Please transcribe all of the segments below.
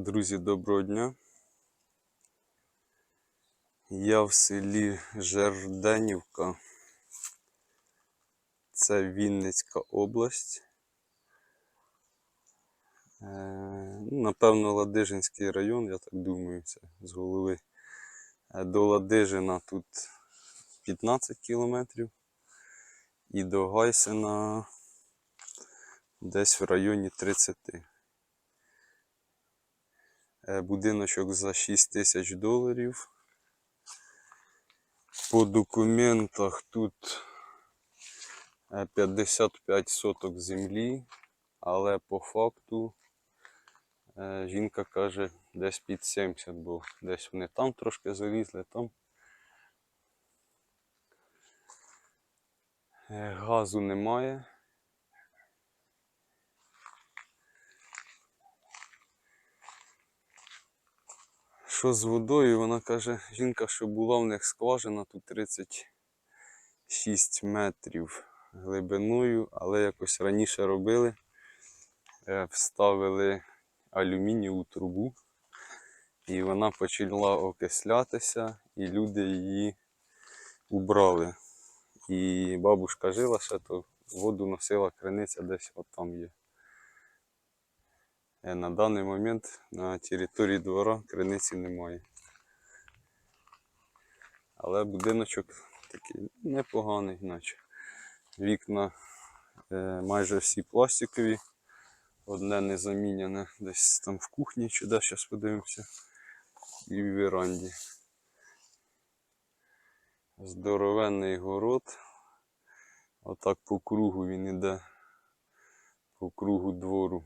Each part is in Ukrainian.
Друзі, доброго дня. Я в селі Жерденівка. Це Вінницька область. Е, Напевно, Ладижинський район, я так думаю, це з голови. Е, До Ладижина тут 15 кілометрів. І до Гайсина десь в районі 30. Е, Будиночок за 6 тисяч доларів. По документах тут е, 55 соток землі, але по факту е, жінка каже десь під 70, бо десь вони там трошки залізли, там. Е, Газу немає. Що з водою? Вона каже, жінка, що була в них скважина тут 36 метрів глибиною, але якось раніше робили, е, вставили алюмінієву трубу, і вона почала окислятися, і люди її убрали. І бабушка жила ще, то воду носила криниця десь от там є. Е, На даний момент на території двора криниці немає. Але будиночок такий непоганий, наче. Вікна е, майже всі пластикові, одне не заміняне десь там в кухні, чи де зараз подивимося, і в веранді. Здоровенний город. Отак по кругу він іде, по кругу двору.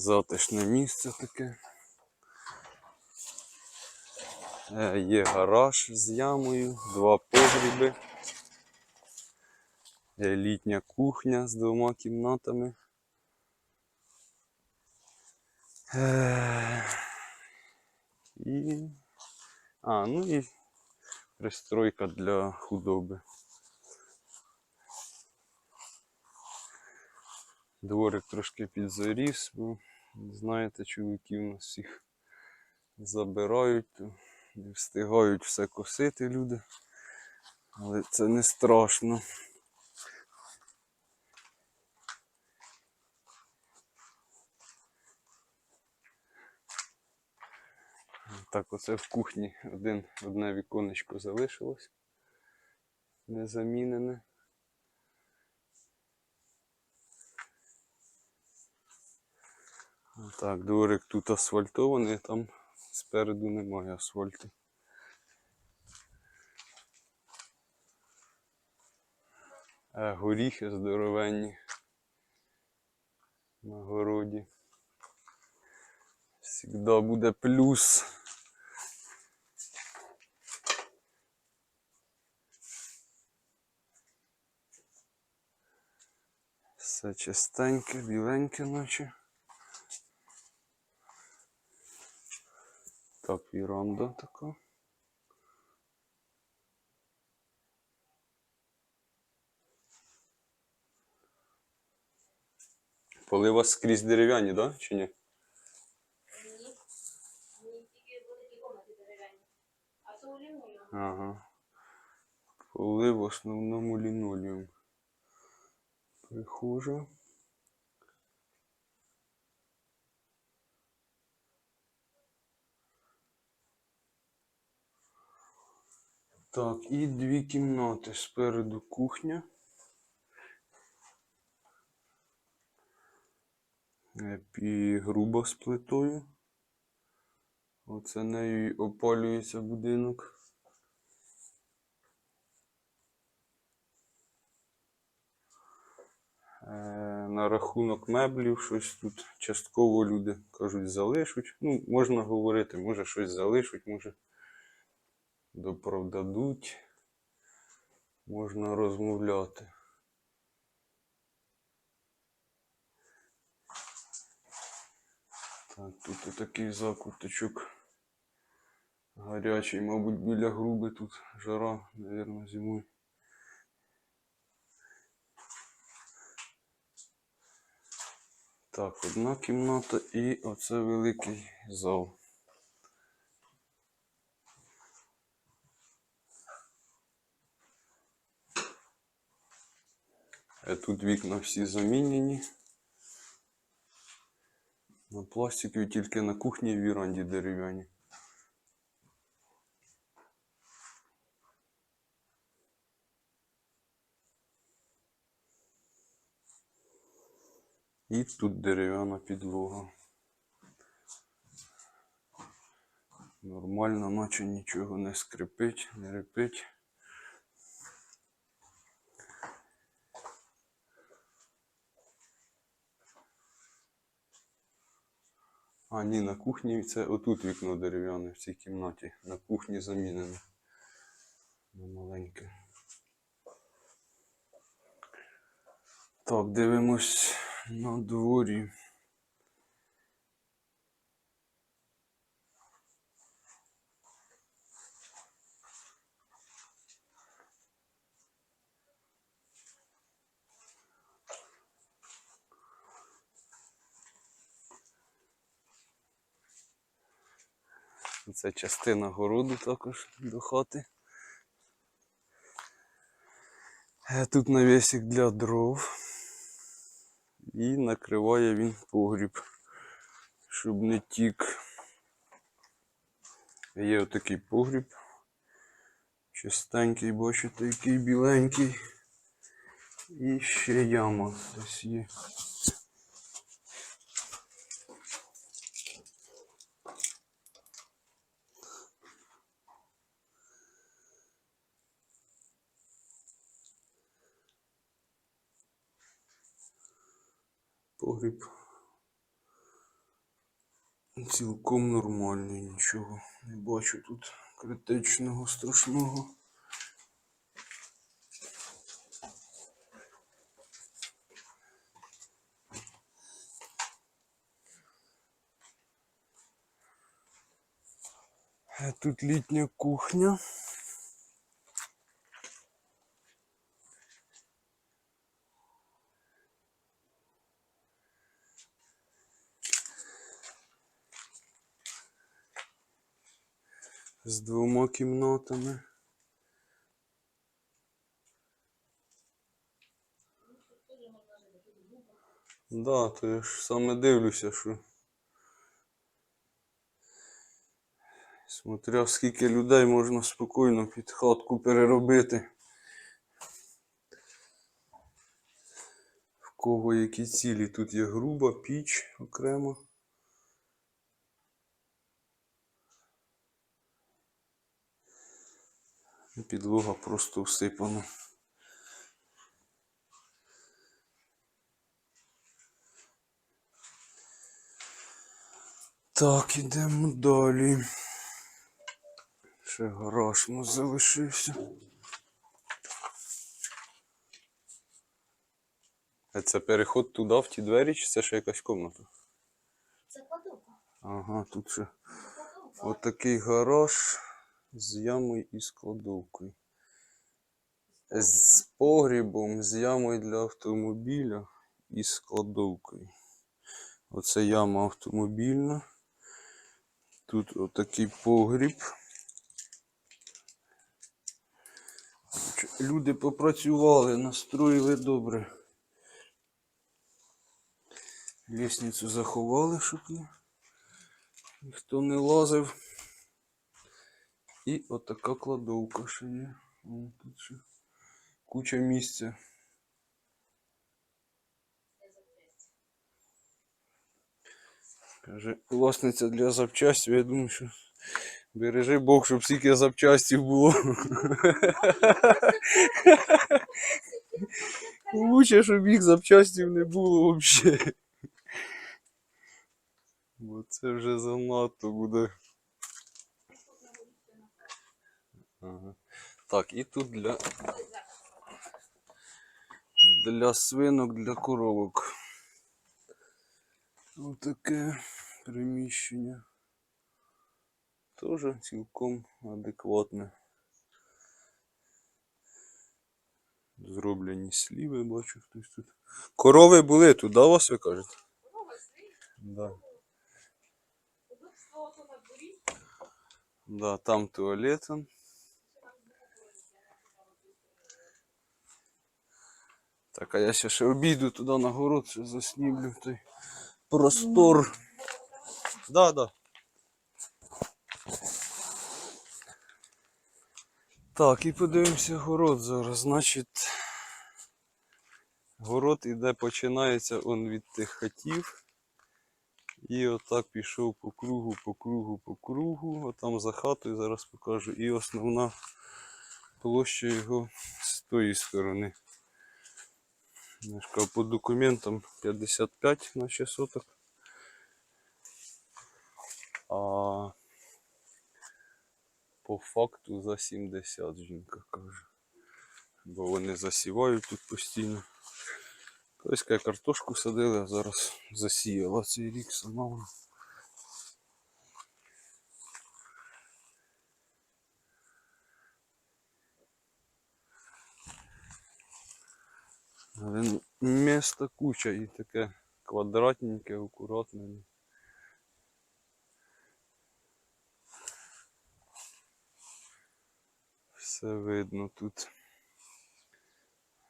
Затишне місце таке. Е, Є гараж з ямою, два погріби. Е, Літня кухня з двома кімнатами. Е, І... А, ну і пристройка для худоби. Дворик трошки підзаріс, бо знаєте, чоловіки у нас всіх забирають, не встигають все косити люди. Але це не страшно. Так, оце в кухні один, одне віконечко залишилось. Незамінене. Так, дворик тут асфальтований, там спереду немає асфальту. Е, горіхи здоровенні на городі. Всегда буде плюс. Все чистеньке, біленьке наче. Так, віранда така. Поли у вас скрізь дерев'яні, да? Чи ні? Ні. Ні, тільки великі комнати дерев'яні. А це улюблено. Ага. Поли в основному лінолеум. Прихожа. Так, і дві кімнати. Спереду кухня. І грубо з плитою. Оце нею опалюється будинок. Е, На рахунок меблів щось тут частково люди кажуть залишуть. Ну, можна говорити, може щось залишуть, може допродадуть. Можна розмовляти. Так, тут такий закуточок гарячий, мабуть, біля груби тут жара, мабуть, зимою. Так, одна кімната і оце великий зал. Тут вікна всі замінені. На пластикові, тільки на кухні і віранді дерев'яні. І тут дерев'яна підлога. Нормально, наче нічого не скрипить, не репить. А, ні, на кухні це отут вікно дерев'яне в цій кімнаті. На кухні замінено. На маленьке. Так, дивимось на дворі. Це частина городу також до хати. Е, Тут навісик для дров. І накриває він погріб, щоб не тік. Є отакий погріб. Чистенький, бачите, який біленький. І ще яма десь є. Погріб цілком нормальний, нічого не бачу тут критичного, страшного. Тут літня кухня. З двома кімнатами. Да, то я ж саме дивлюся, що. Смотря скільки людей можна спокійно під хатку переробити. В кого які цілі. Тут є груба піч окремо. Підлога просто всипана. Так, ідемо далі. Ще гараж у нас залишився. А це переход туди, в ті двері, чи це ще якась комната? Це кладовка. Ага, тут ще отакий гараж з ямою і з кладовкою. З погрібом, з ямою для автомобіля і з кладовкою. Оце яма автомобільна. Тут отакий погріб. Люди попрацювали, настроїли добре. Лісницю заховали, щоб ніхто не лазив. І отака кладовка ще є. Тут ще куча місця. Каже, власниця для запчастів, я думаю, що бережи Бог, щоб стільки запчастів було. Лучше, щоб їх запчастів не було взагалі. Бо це вже занадто буде. Ага. Так, і тут для, для свинок, для коровок. Отаке приміщення. Тоже цілком адекватне. Зроблені сліви, бачу хтось тут. Корови були тут, да, у вас ви кажете? Корови Да. Да, там туалет. Так, а я ще ще обійду туди на город, ще заснімлю той простор. Да, да. Так, і подивимося город зараз. Значить, город іде, починається он від тих хатів. І отак пішов по кругу, по кругу, по кругу. Отам за хатою зараз покажу. І основна площа його з тої сторони. Кажу, по документам 55 на 6 соток. А по факту за 70 жінка каже. Бо вони засівають тут постійно. Тобто картошку садили, а зараз засіяла цей рік сама вона. Але міста куча і таке квадратненьке, акуратне. Все видно тут.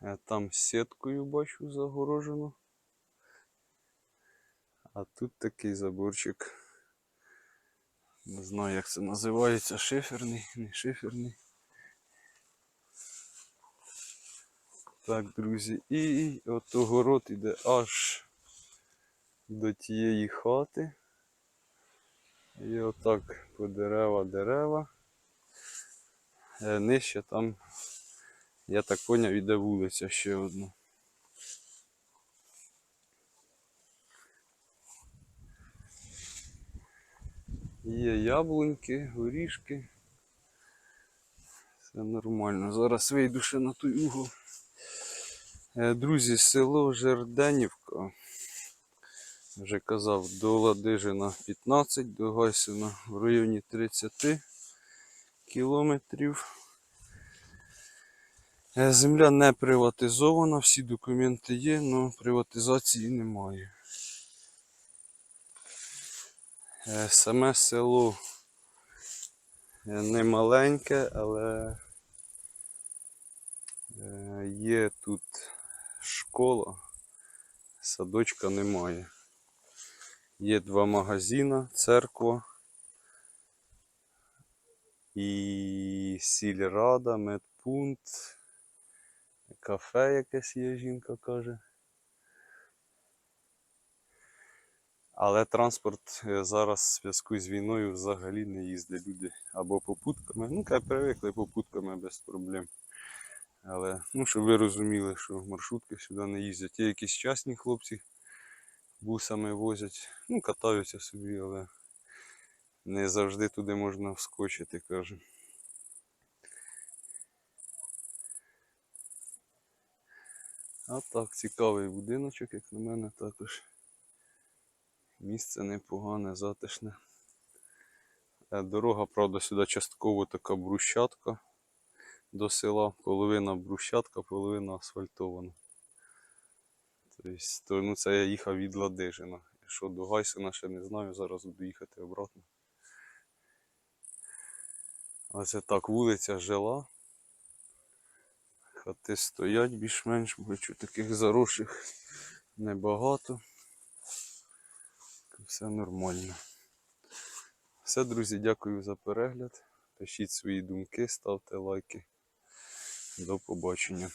Я там сіткою бачу загорожено. А тут такий заборчик. Не знаю, як це називається. Шиферний, не шиферний. Так, друзі, і от огород іде аж до тієї хати. І отак по дерева дерева. Е, Нижче там, я так поняв, іде вулиця ще одна. Є яблуньки, горішки. Все нормально. Зараз вийду ще на той угол. Е, Друзі, село Жерденівка. Вже казав, до Ладижина 15, до Гайсина в районі 30 кілометрів. Е, Земля не приватизована, всі документи є, але приватизації немає. Е, Саме село не маленьке, але є тут школа, садочка немає. Є два магазини, церква і сільрада, медпункт, кафе якесь є, жінка каже. Але транспорт е, зараз в зв'язку з війною взагалі не їздить люди або попутками. Ну, кай привикли попутками без проблем. Але, ну, щоб ви розуміли, що маршрутки сюди не їздять. Є якісь частні хлопці, бусами возять, ну, катаються собі, але не завжди туди можна вскочити, каже. А так, цікавий будиночок, як на мене, також. Місце непогане, затишне. Е, Дорога, правда, сюди частково така брусчатка до села. Половина брусчатка, половина асфальтована. Тобто, ну, це я їхав від Ладижина. Що до Гайсина ще не знаю, зараз буду їхати обратно. Але це так, вулиця жила. Хати стоять більш-менш, бачу таких заросших небагато. Все нормально. Все, друзі, дякую за перегляд. Пишіть свої думки, ставте лайки. До побачення.